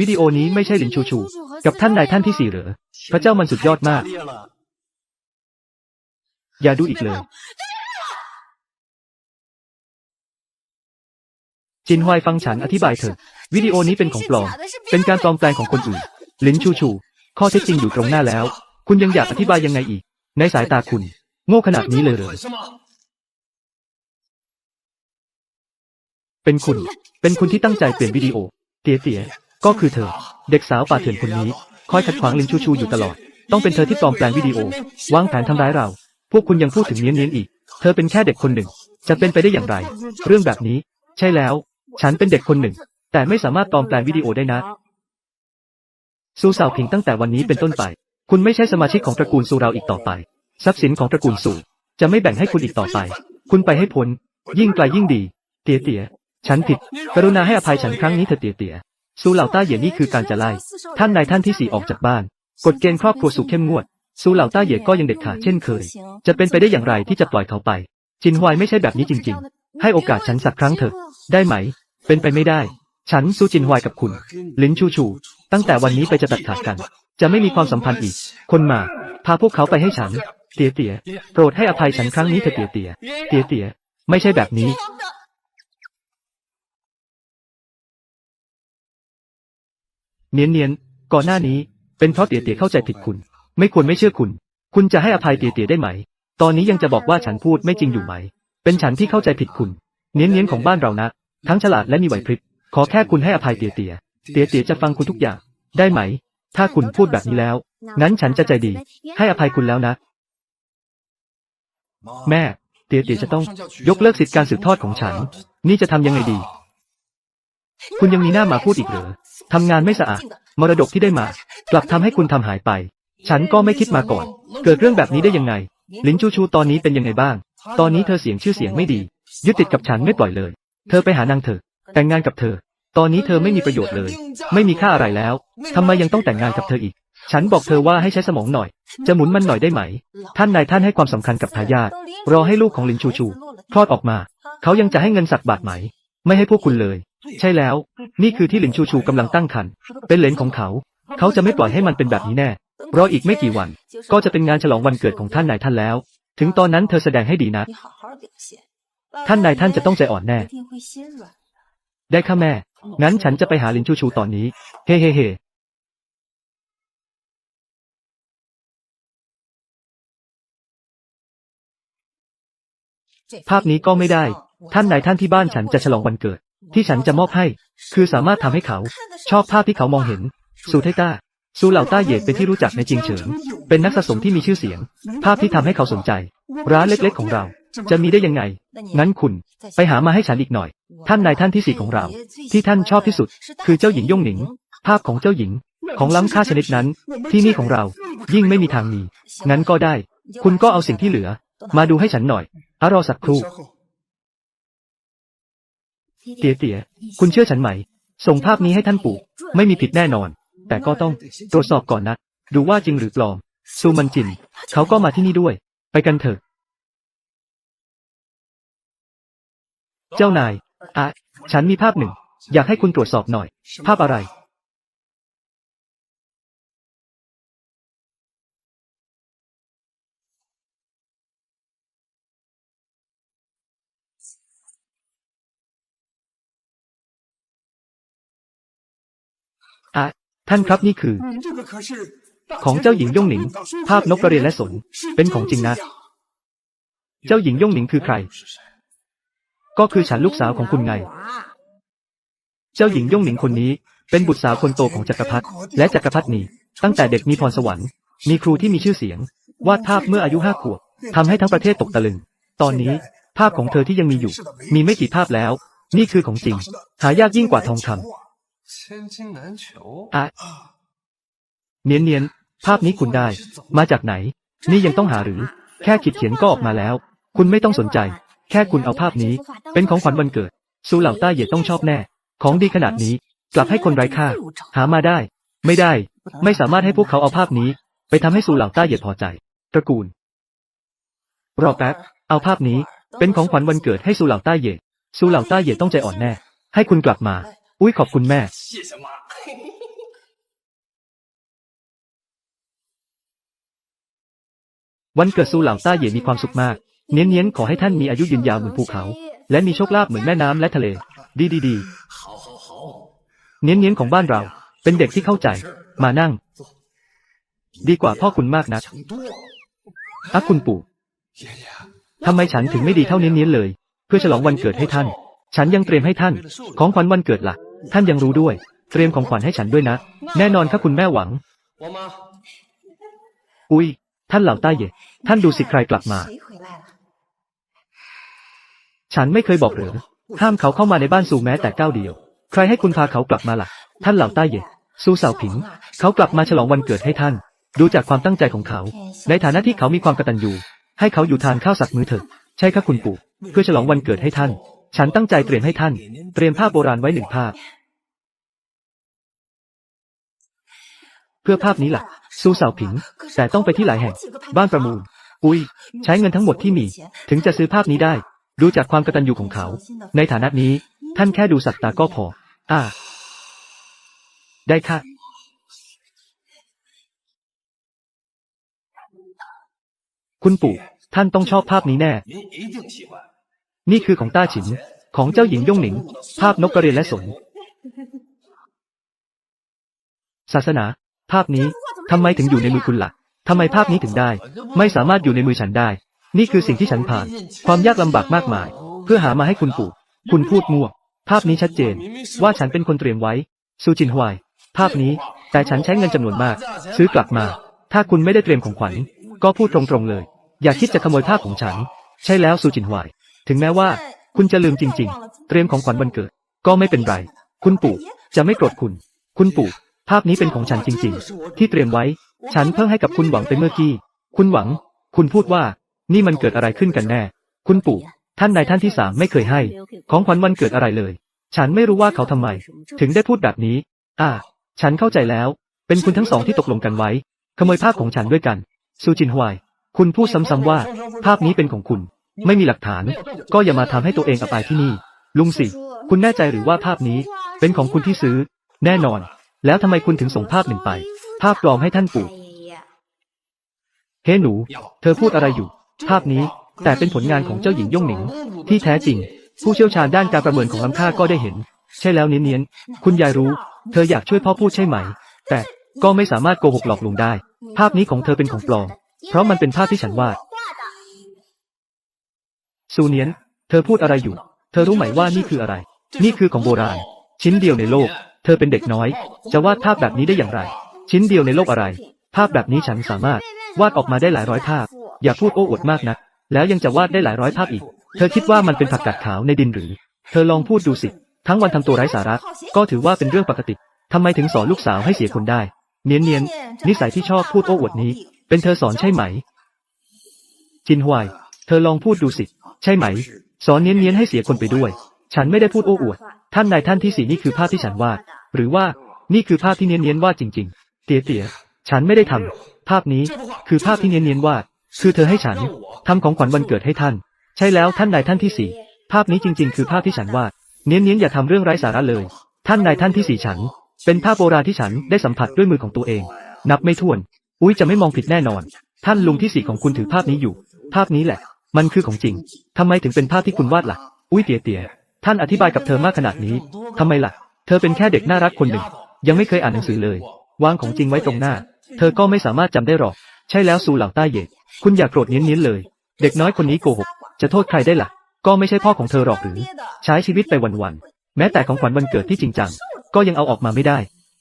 วิดีโอนี้ไม่ใช่หลินชูชู กับท่านนายท่านที่สี่เหรอ พระเจ้ามันสุดยอดมาก อย่าดูอีกเลย จินฮวายฟังฉันอธิบายเถอะ วิดีโอนี้เป็นของปลอม เป็นการปลอมแปลงของคนอื่น หลินชูชู ข้อเท็จจริงอยู่ตรงหน้าแล้ว คุณยังอยากอธิบายยังไงอีก ในสายตาคุณ โง่ขนาดนี้เลยเหรอ เป็นคุณ เป็นคุณที่ตั้งใจเปลี่ยนวิดีโอ เตี๋ยเตี๋ย ก็คือเธอ เด็กสาวป่าเถื่อนคนนี้ คอยขัดขวางลินชูชูอยู่ตลอด ต้องเป็นเธอที่ปลอมแปลงวิดีโอ วางแผนทำร้ายเรา พวกคุณยังพูดถึงเนี้ยนเนี้ยนอีก เธอเป็นแค่เด็กคนหนึ่ง จะเป็นไปได้อย่างไร เรื่องแบบนี้ ใช่แล้ว ฉันเป็นเด็กคนหนึ่ง แต่ไม่สามารถปลอมแปลงวิดีโอได้นะซูสาวผิงตั้งแต่วันนี้เป็นต้นไป คุณไม่ใช่สมาชิกของตระกูลซูเราอีกต่อไป ทรัพย์สินของตระกูลซูจะไม่แบ่งให้คุณอีกต่อไป คุณไปให้พ้นยิ่งไกลยิ่งดี เตี๋ยเตี๋ยฉันผิด กรุณาให้อภัยฉันครั้งนี้เถอะเตี๋ยเตี๋ย ซูเหล่าต้าเหย่นี่คือการจะไล่ ท่านนายท่านที่สี่ออกจากบ้าน กฎเกณฑ์ครอบครัวสุเข้มงวด ซูเหล่าต้าเหย่ก็ยังเด็ดขาดเช่นเคย จะเป็นไปได้อย่างไรที่จะปล่อยเขาไป จินฮวายไม่ใช่แบบนี้จริง ๆ ให้โอกาสฉันสักครั้งเถอะ ได้ไหม เป็นไปไม่ได้ ฉันสู้จินฮวายกับคุณ ลินชูชู ตั้งแต่วันนี้ไปจะตัดขาดกัน จะไม่มีความสัมพันธ์อีก คนมา พาพวกเขาไปให้ฉัน เตี๋ยเตี๋ยโปรดให้อภัยฉันครั้งนี้เถอะเตี๋ยเตี๋ยเตี๋ยเตี๋ยไม่ใช่แบบนี้ เนียนเนียนก่อนหน้านี้ เป็นเพราะเตี๋ยเตี๋ยเข้าใจผิดคุณ ไม่ควรไม่เชื่อคุณ คุณจะให้อภัยเตี๋ยเตี๋ยได้ไหม ตอนนี้ยังจะบอกว่าฉันพูดไม่จริงอยู่ไหม เป็นฉันที่เข้าใจผิดคุณ เนียนเนียนของบ้านเรานะ ทั้งฉลาดและมีไหวพริบ ขอแค่คุณให้อภัยเตี๋ยเตี๋ยเตี๋ยเตี๋ยจะฟังคุณทุกอย่าง ได้ไหม ถ้าคุณพูดแบบนี้แล้ว งั้นฉันจะใจดี ให้อภัยคุณแล้วนะ แม่ เตี๋ยเตี๋ยจะต้อง ยกเลิกสิทธิการสืบทอดของฉัน นี่จะทำยังไงดี คุณยังมีหน้ามาพูดอีกเหรอ ทำงานไม่สะอาด มรดกที่ได้มา กลับทำให้คุณทำหายไป ฉันก็ไม่คิดมาก่อน เกิดเรื่องแบบนี้ได้ยังไง ลินชูชูตอนนี้เป็นยังไงบ้าง ตอนนี้เธอเสียงชื่อเสียงไม่ดี ยึดติดกับฉันไม่ปล่อยเลย เธอไปหานางเถอะ แต่งงานกับเธอ ตอนนี้เธอไม่มีประโยชน์เลย ไม่มีค่าอะไรแล้วทำไมยังต้องแต่งงานกับเธออีก ฉันบอกเธอว่าให้ใช้สมองหน่อย จะหมุนมันหน่อยได้ไหม ท่านนายท่านให้ความสำคัญกับทายาท รอให้ลูกของลินชูชู คลอดออกมา เขายังจะให้เงินสักบาทไหม ไม่ให้พวกคุณเลย ใช่แล้ว นี่คือที่หลินชูชูกำลังตั้งครรภ์เป็นเหลนของเขา เขาจะไม่ปล่อยให้มันเป็นแบบนี้แน่รออีกไม่กี่วัน ก็จะเป็นงานฉลองวันเกิดของท่านนายท่านแล้ว ถึงตอนนั้นเธอแสดงให้ดีนะ ท่านนายท่านจะต้องใจอ่อนแน่ ได้ค่ะแม่ งั้นฉันจะไปหาลินชูชูตอนนี้ เฮ้เฮ้เฮ้ภาพนี้ก็ไม่ได้ ท่านนายท่านที่บ้านฉันจะฉลองวันเกิด ที่ฉันจะมอบให้ คือสามารถทำให้เขา ชอบภาพที่เขามองเห็นซูเทต้าซูเหล่าต้าเหย่เป็นที่รู้จักในจิงเฉิง เป็นนักสะสมที่มีชื่อเสียง ภาพที่ทำให้เขาสนใจ ร้านเล็กๆของเรา จะมีได้ยังไง งั้นคุณ ไปหามาให้ฉันอีกหน่อย ท่านนายท่านที่สี่ของเรา ที่ท่านชอบที่สุด คือเจ้าหญิงย่งหนิง ภาพของเจ้าหญิง ของล้ำค่าชนิดนั้น ที่นี่ของเรา ยิ่งไม่มีทางมี งั้นก็ได้ คุณก็เอาสิ่งที่เหลือ มาดูให้ฉันหน่อยอรอสักครู่ เตี๋ยเตี๋ยคุณเชื่อฉันไหม ส่งภาพนี้ให้ท่านปู่ ไม่มีผิดแน่นอน แต่ก็ต้องตรวจสอบก่อนนะ ดูว่าจริงหรือปลอม ซูมันจิน เขาก็มาที่นี่ด้วย ไปกันเถอะ เจ้านายอะฉันมีภาพหนึ่ง อยากให้คุณตรวจสอบหน่อย ภาพอะไร อะท่านครับนี่คือ ของเจ้าหญิงย่งหนิง ภาพนกกระเรียนและสน เป็นของจริงนะ เจ้าหญิงย่งหนิงคือใคร ก็คือฉันลูกสาวของคุณไง เจ้าหญิงย่งหนิงคนนี้ เป็นบุตรสาวคนโตของจักรพรรดิและจักรพรรดินีตั้งแต่เด็กมีพรสวรรค์ มีครูที่มีชื่อเสียง วาดภาพเมื่ออายุห้าขวบทำให้ทั้งประเทศตกตะลึง ตอนนี้ภาพของเธอที่ยังมีอยู่ มีไม่กี่ภาพแล้ว นี่คือของจริง หายากยิ่งกว่าทองคำอะเนียนเนียนๆภาพนี้คุณได้ มาจากไหน นี่ยังต้องหาหรือ แค่ขีดเขียนก็ออกมาแล้ว คุณไม่ต้องสนใจ แค่คุณเอาภาพนี้ เป็นของขวัญวันเกิด ซูเหล่าต้าเหย่ต้องชอบแน่ ของดีขนาดนี้ กลับให้คนไร้ค่า หามาได้ ไม่ได้ ไม่สามารถให้พวกเขาเอาภาพนี้ ไปทำให้ซูเหล่าต้าเหย่พอใจ ตระกูล รอแป๊บ เอาภาพนี้ เป็นของขวัญวันเกิดให้ซูเหล่าต้าเหย่ซูเหล่าต้าเหย่ต้องใจอ่อนแน่ ให้คุณกลับมา อุ้ยขอบคุณแม่ วันเกิดซูหลาต้าเย่มีความสุขมาก เนียนๆขอให้ท่านมีอายุยืนยาวเหมือนภูเขา และมีโชคลาภเหมือนแม่น้ำและทะเล ดีดีดีเนียนเนียนของบ้านเรา เป็นเด็กที่เข้าใจ มานั่ง ดีกว่าพ่อคุณมากนะอักคุณปู่ทำไมฉันถึงไม่ดีเท่าเนียนเนียนเลย เพื่อฉลองวันเกิดให้ท่าน ฉันยังเตรียมให้ท่าน ของขวัญวันเกิดละ่ะ ท่านยังรู้ด้วย เตรียมของขวัญให้ฉันด้วยนะ แน่นอนครับคุณแม่หวัง อุ้ย ท่านเหล่าใต้เย่ท่านดูสิใครกลับมา ฉันไม่เคยบอกหรือห้ามเขาเข้ามาในบ้านสู่แม้แต่ก้าวเดียว ใครให้คุณพาเขากลับมาล่ะ ท่านเหล่าใต้เย่สู่สาวผิง เขากลับมาฉลองวันเกิดให้ท่าน ดูจากความตั้งใจของเขา ในฐานะที่เขามีความกตัญญูให้เขาอยู่ทานข้าวสักมื้อเถิดใช่ครับคุณปู่เพื่อฉลองวันเกิดให้ท่าน ฉันตั้งใจเตรียมให้ท่าน เตรียมภาพโบราณไว้หนึ่งภาพ เพื่อภาพนี้ล่ะซูเสาผิง แต่ต้องไปที่หลายแห่ง บ้านประมูล อุ้ย ใช้เงินทั้งหมดที่มี ถึงจะซื้อภาพนี้ได้ ดูจากความกระตันยูของเขา ในฐานะนี้ ท่านแค่ดูสักตาก็พอ อ่า ได้ค่ะ คุณปู่ ท่านต้องชอบภาพนี้แน่ นี่คือของต้าฉิน ของเจ้าหญิงย่งหนิง ภาพนกกระเรียนและสนศาสนา ภาพนี้ทำไมถึงอยู่ในมือคุณละ่ะทำไมภาพนี้ถึงได้ ไม่สามารถอยู่ในมือฉันได้ นี่คือสิ่งที่ฉันผ่าน ความยากลำบากมากมาย เพื่อหามาให้คุณปู่ คุณพูดมั่ว ภาพนี้ชัดเจน ว่าฉันเป็นคนเตรียมไว้ ซูจินฮวาย ภาพนี้ แต่ฉันใช้เงินจำนวนมาก ซื้อกลับมา ถ้าคุณไม่ได้เตรียมของขวัญ ก็พูดตรงๆเลย อย่าคิดจะขโมยภาพของฉัน ใช่แล้วซูจินฮวาย ถึงแม้ว่า คุณจะลืมจริง ๆ เตรียมของขวัญวันเกิด ก็ไม่เป็นไร คุณปู่จะไม่โกรธคุณ คุณปู่ ภาพนี้เป็นของฉันจริง ๆ ที่เตรียมไว้ ฉันเพิ่งให้กับคุณหวังไปเมื่อกี้ คุณหวัง คุณพูดว่า นี่มันเกิดอะไรขึ้นกันแน่ คุณปู่ ท่านนายท่านที่สามไม่เคยให้ ของขวัญวันเกิดอะไรเลย ฉันไม่รู้ว่าเขาทำไม ถึงได้พูดแบบนี้ อ่า ฉันเข้าใจแล้ว เป็นคุณทั้งสองที่ตกลงกันไว้ ขโมยภาพของฉันด้วยกัน ซูจินฮวาย คุณพูดซ้ำๆว่า ภาพนี้เป็นของคุณ ไม่มีหลักฐาน ก็อย่ามาทำให้ตัวเองอับอายที่นี่ ลุงสิ คุณแน่ใจหรือว่าภาพนี้ เป็นของคุณที่ซื้อ แน่นอน แล้วทำไมคุณถึงส่งภาพหนึ่งไป ภาพปลอมให้ท่านปู่เฮ้หนู เธอพูดอะไรอยู่ ภาพนี้ แต่เป็นผลงานของเจ้าหญิงย่งหนิง ที่แท้จริง ผู้เชี่ยวชาญด้านการประเมินของล้ำค่าก็ได้เห็น ใช่แล้วเนียนๆคุณยายรู้ เธออยากช่วยพ่อพูดใช่ไหม แต่ก็ไม่สามารถโกหกหลอกลวงได้ ภาพนี้ของเธอเป็นของปลอม เพราะมันเป็นภาพที่ฉันวาด ซูเนียน เธอพูดอะไรอยู่ เธอรู้ไหมว่านี่คืออะไร นี่คือของโบราณ ชิ้นเดียวในโลก เธอเป็นเด็กน้อย จะวาดภาพแบบนี้ได้อย่างไร ชิ้นเดียวในโลกอะไร ภาพแบบนี้ฉันสามารถวาดออกมาได้หลายร้อยภาพ อย่าพูดโอ้อวดมากนักแล้วยังจะวาดได้หลายร้อยภาพอีก เธอคิดว่ามันเป็นผักกาดขาวในดินหรือ เธอลองพูดดูสิ ทั้งวันทำตัวไร้สาระ ก็ถือว่าเป็นเรื่องปกติทำไมถึงสอนลูกสาวให้เสียคนได้ เนียนเนียนนิสัยที่ชอบพูดโอ้อวดนี้ เป็นเธอสอนใช่ไหม จินฮวาย ธอลองพูดดูสิ ใช่ไหม สอนเนียนเนียนๆให้เสียคนไปด้วย ฉันไม่ได้พูดโอ้อวด ท่านนายท่านที่สี่นี่คือภาพที่ฉันวาด หรือว่า นี่คือภาพที่เนียนเนียนๆวาดจริง ๆ เตี๋ยเตี๋ยฉันไม่ได้ทำภาพนี้ คือภาพที่เนียนเนียนๆวาด คือเธอให้ฉันทำของขวัญวันเกิดให้ท่าน ใช่แล้วท่านนายท่านที่สี่ภาพนี้จริง ๆ คือภาพที่ฉันวาด เนียนเนียนๆอย่าทำเรื่องไร้สาระเลย ท่านนายท่านที่สี่ฉัน เป็นภาพโบราณที่ฉันได้สัมผัสด้วยมือของตัวเอง นับไม่ถ้วน อุ้ยจะไม่มองผิดแน่นอน ท่านลุงที่สี่ของคุณถือภาพนี้อยู่ ภาพนี้แหละ มันคือของจริง ทำไมถึงเป็นภาพที่คุณวาดล่ะ อุ้ยเตี๋ยเตี๋ยท่านอธิบายกับเธอมากขนาดนี้ ทำไมล่ะ เธอเป็นแค่เด็กน่ารักคนหนึ่ง ยังไม่เคยอ่านหนังสือเลยวางของจริงไว้ตรงหน้า เธอก็ไม่สามารถจำได้หรอก ใช่แล้วซูเหล่าใต้เหย่คุณอย่าโกรธเนียนๆเลย เด็กน้อยคนนี้โกหก จะโทษใครได้ล่ะ ก็ไม่ใช่พ่อของเธอหรอกหรือ ใช้ชีวิตไปวันๆ แม้แต่ของขวัญวันเกิดที่จริงจัง ก็ยังเอาออกมาไม่ได้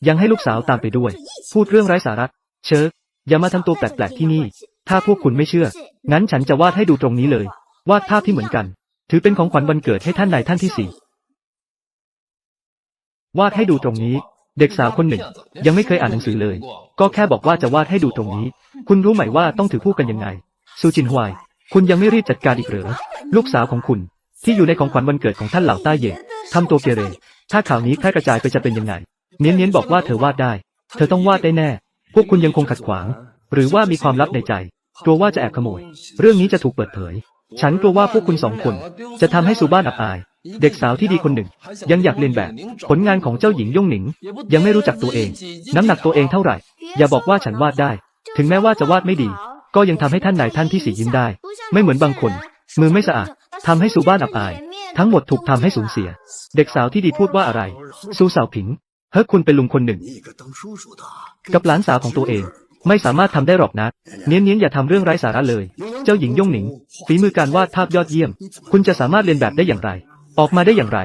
ยังให้ลูกสาวตามไปด้วย พูดเรื่องไร้สาระ เชิญอย่ามาทำตัวแปลกๆที่นี่ ถ้าพวกคุณไม่เชื่อ งั้นฉันจะวาดให้ดูตรงนี้เลย วาดภาพที่เหมือนกัน ถือเป็นของขวัญวันเกิดให้ท่านนายท่านที่สี่วาดให้ดูตรงนี้ เด็กสาวคนหนึ่ง ยังไม่เคยอ่านหนังสือเลย ก็แค่บอกว่าจะวาดให้ดูตรงนี้ คุณรู้ไหมว่าต้องถือคู่กันยังไง ซูจินฮวาย คุณยังไม่รีบจัดการอีกเหรอ ลูกสาวของคุณ ที่อยู่ในของขวัญวันเกิดของท่านเหล่าต้าเย่ทำตัวเกเร ถ้าข่าวนี้แพร่กระจายไปจะเป็นยังไง เนียนเนียนบอกว่าเธอวาดได้ เธอต้องวาดได้แน่ พวกคุณยังคงขัดขวาง หรือว่ามีความลับในใจ กลัวว่าจะแอบขโมย เรื่องนี้จะถูกเปิดเผย ฉันกลัวว่าพวกคุณสองคน จะทำให้สุบ้านอับอาย เด็กสาวที่ดีคนหนึ่ง ยังอยากเลียนแบบ ผลงานของเจ้าหญิงย่งหนิง ยังไม่รู้จักตัวเอง น้ำหนักตัวเองเท่าไหร่ อย่าบอกว่าฉันวาดได้ ถึงแม้ว่าจะวาดไม่ดี ก็ยังทำให้ท่านนายท่านที่สียิ้มได้ ไม่เหมือนบางคน มือไม่สะอาดทำให้สุบ้านอับอาย ทั้งหมดถูกทำให้สูญเสีย เด็กสาวที่ดีพูดว่าอะไรซูสาวผิงเฮ้คุณเป็นลุงคนหนึ่ง กับหลานสาวของตัวเอง ไม่สามารถทำได้หรอกนะ เนี้ยเนี้ยอย่าทำเรื่องไร้สาระเลย เจ้าหญิงย่งหนิง ฝีมือการวาดภาพยอดเยี่ยม คุณจะสามารถเรียนแบบได้อย่างไร ออกมาได้อย่างไร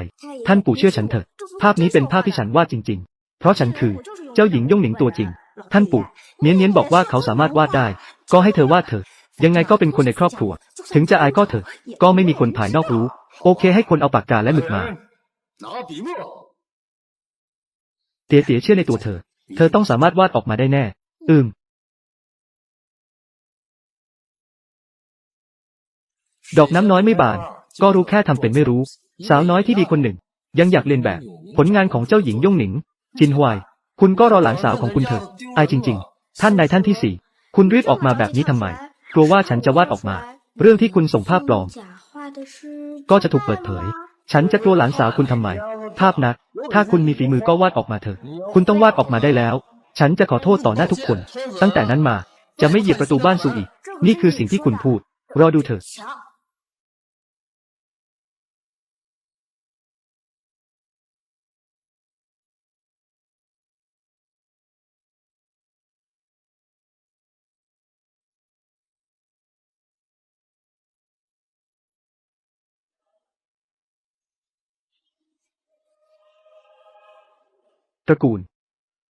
ท่านปู่เชื่อฉันเถอะ ภาพนี้เป็นภาพที่ฉันวาดจริง ๆ เพราะฉันคือ เจ้าหญิงย่งหนิงตัวจริง ท่านปู่ เนี้ยเนี้ยบอกว่าเขาสามารถวาดได้ ก็ให้เธอวาดเถอะ ยังไงก็เป็นคนในครอบครัว ถึงจะอายก็เถอะ ก็ไม่มีคนภายนอกรู้ โอเค ให้คนเอาปากกาและหมึกมา เตี๋ยเตี๋ยเชื่อในตัวเธอ เธอต้องสามารถวาดออกมาได้แน่ อืม ดอกน้ำน้อยไม่บาน ก็รู้แค่ทำเป็นไม่รู้ สาวน้อยที่ดีคนหนึ่ง ยังอยากเรียนแบบ ผลงานของเจ้าหญิงย่งหนิง จินฮวาย คุณก็รอหลานสาวของคุณเถอะอายจริง ๆ ท่านนายท่านที่สี่คุณรีบออกมาแบบนี้ทำไม กลัวว่าฉันจะวาดออกมา เรื่องที่คุณส่งภาพปลอม ก็จะถูกเปิดเผย ฉันจะกลัวหลานสาวคุณทำไม ภาพนะถ้าคุณมีฝีมือก็วาดออกมาเถอะ คุณต้องวาดออกมาได้แล้ว ฉันจะขอโทษต่อหน้าทุกคน ตั้งแต่นั้นมา จะไม่เหยียบประตูบ้านสู่อีก นี่คือสิ่งที่คุณพูด รอดูเถอะ ตระกูล